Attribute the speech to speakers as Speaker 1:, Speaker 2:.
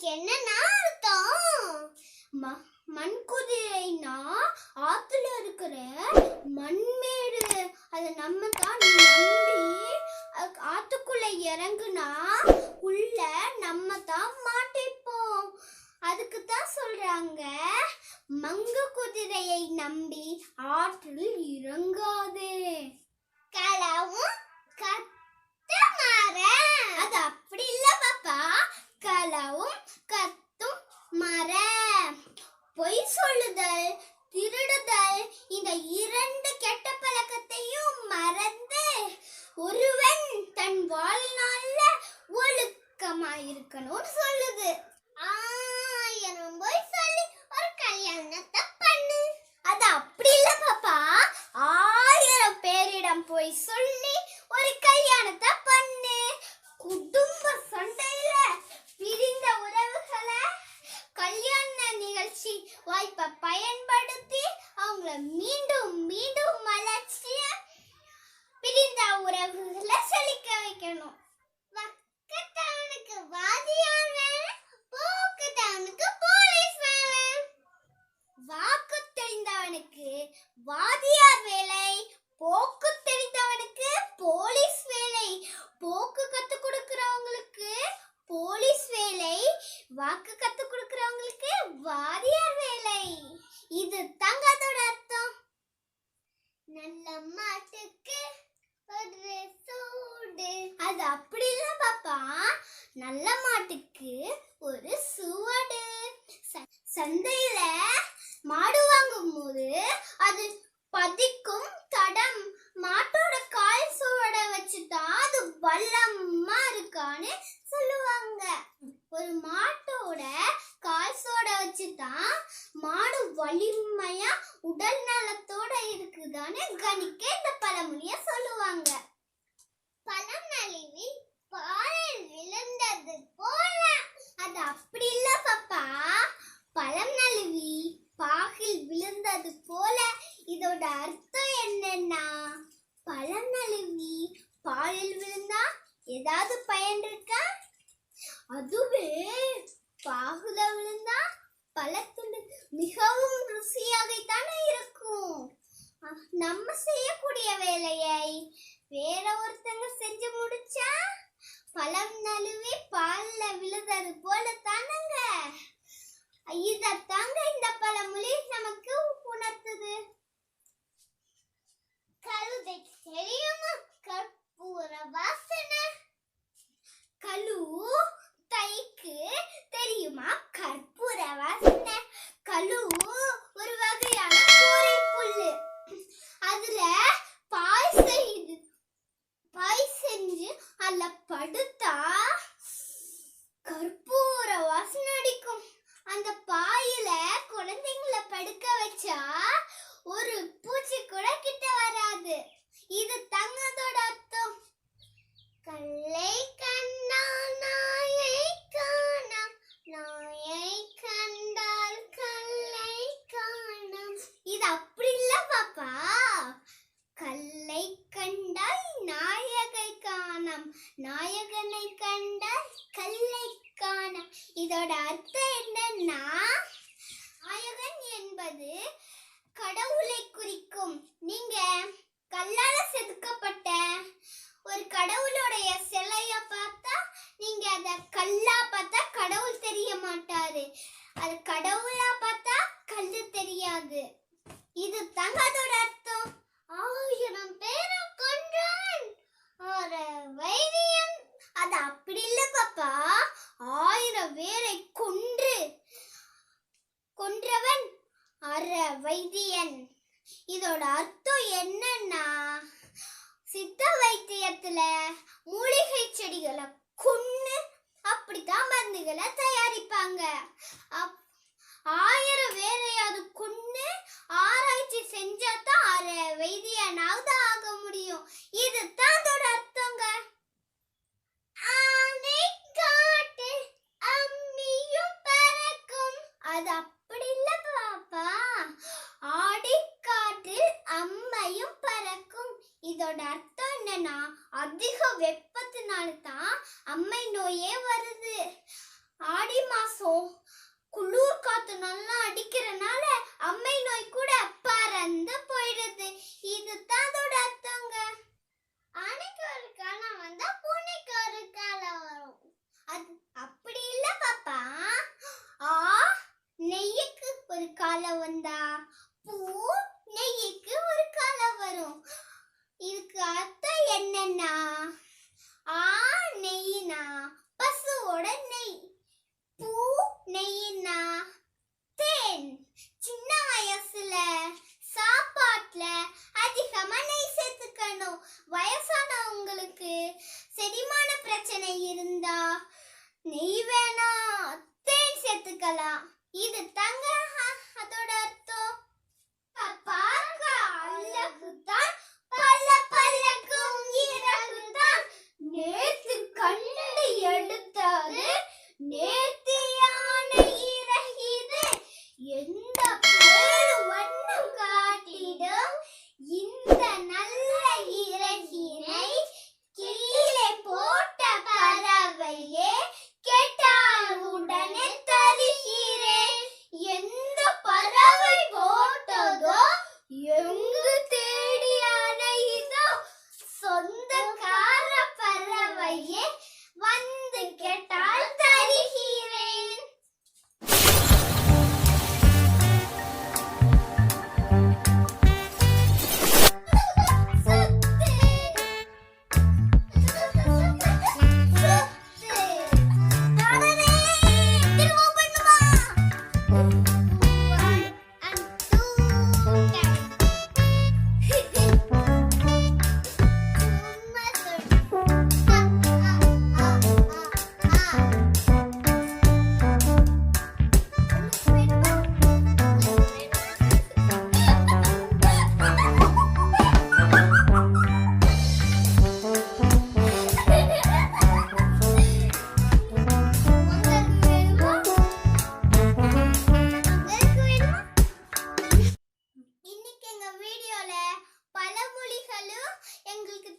Speaker 1: அதுக்கு என்னன்னா அர்த்தம்? ம- மண் குதிரைனா ஆத்துல இருக்கிற மண்மேடு அதை நம்ம தான் நம்பி ஆத்துக்குள்ள இறங்குனா உள்ள நம்ம தான் மாட்டிப்போம். அதுக்கு தான் சொல்றாங்க மங்கு குதிரையை நம்பி ஆற்றில் இறங்காது. களவும் கத்த அது அப்படி இல்ல பாப்பா. களவும் கத்தும் மர பொய் சொல்லுதல் திருடுதல் இந்த இரண்டு கெட்ட பழக்கத்தையும் மறந்து ஒருவன் தன் வாழ்நாள்ல ஒழுக்கமா இருக்கணும்னு சொல்லுது. ஆயிரம் பொய் சொல்லி ஒரு கல்யாணத்தை பண்ணு. அது அப்படி இல்ல பாப்பா. ஆயிரம் பேரிடம் போய் சொல்லு ஒரு கல்யாணத்தை பண்ணு குடும்ப சண்டையில பிரிந்த உறவுகளை கல்யாண நிகழ்ச்சி வாய்ப்பை பயன்படுத்தி அவங்கள மீண்டும் மீண்டும் வளர்ச்சிய பிரிந்த உறவுகளை செழிக்க வைக்கணும். வக்கத்தவனுக்கு வாதியார் வேலை போலீஸ் வேலை. வாக்கு தெரிந்தவனுக்கு வாதியார் வேலை போக்கு தெரிந்தவனுக்கு போலீஸ் வேலை போக்கு கத்து கொடுக்கறவங்களுக்கு போலீஸ் வேலை வாக்கு கத்து கொடுக்கறவங்களுக்கு வாதியார் வேலை இது தாங்க அதோட அர்த்தம் நல்ல மாட்டுக்கு ஒரு சூடு அது அப்படி இல்ல பாப்பா நல்ல மாட்டுக்கு ஒரு சுவடு. ச- சந்தையில மாடு வாங்கும் போது அது பதிக்கும் தடம் மாட்டோட கால் சுவட வச்சுதான் அது பல்லமா இருக்கான்னு சொல்லுவாங்க. ஒரு மாட்டோட கால் சோட வச்சுதான் மாடு வலிமையா உடல் நலத்தோட இருக்குதான்னு கணிக்க இந்த பழமொழிய சொல்லுவாங்க பழம் நழுவி பாலில் விழுந்தது போல அது அப்படி இல்ல பாப்பா பழம் நழுவி பாகில் விழுந்தது போல இதோட அர்த்தம் என்னன்னா பழம் நழுவி பாலில் விழுந்தா ஏதாவது பயன் இருக்கா அதுவே பாகுல விழுந்தா பழத்துண்டு மிகவும் ருசியாகத்தானே இருக்கும். நம்ம செய்யக்கூடிய வேலையை வேற ஒருத்தங்க செஞ்சு முடிச்சா பழம் நழுவி பால்ல அந்த பாயில குழந்தைங்களை படுக்க வச்சா ஒரு வைத்தியன். இதோட அர்த்தம் என்னன்னா சித்த வைத்தியத்துல மூலிகை செடிகளை கொன்னு அப்படித்தான் மருந்துகளை தயார் அதிக வெப்பத்தினால தான் அம்மை நோயே வருது. ஆடி மாசம் குளிர் காத்து நல்லா அடிக்கிறனால அம்மை நோய் கூட பறந்து போயிடுது. இதுதான் அதோட அர்த்தங்க. ஆனைக்கு ஒரு காலம் வந்தா பூனைக்கு ஒரு காலம் வரும். அது அப்படி இல்ல பாப்பா. ஆ நெய்யுக்கு ஒரு காலம் வந்தா எங்களுக்கு தெரிஞ்ச பாட்டும் நீங்க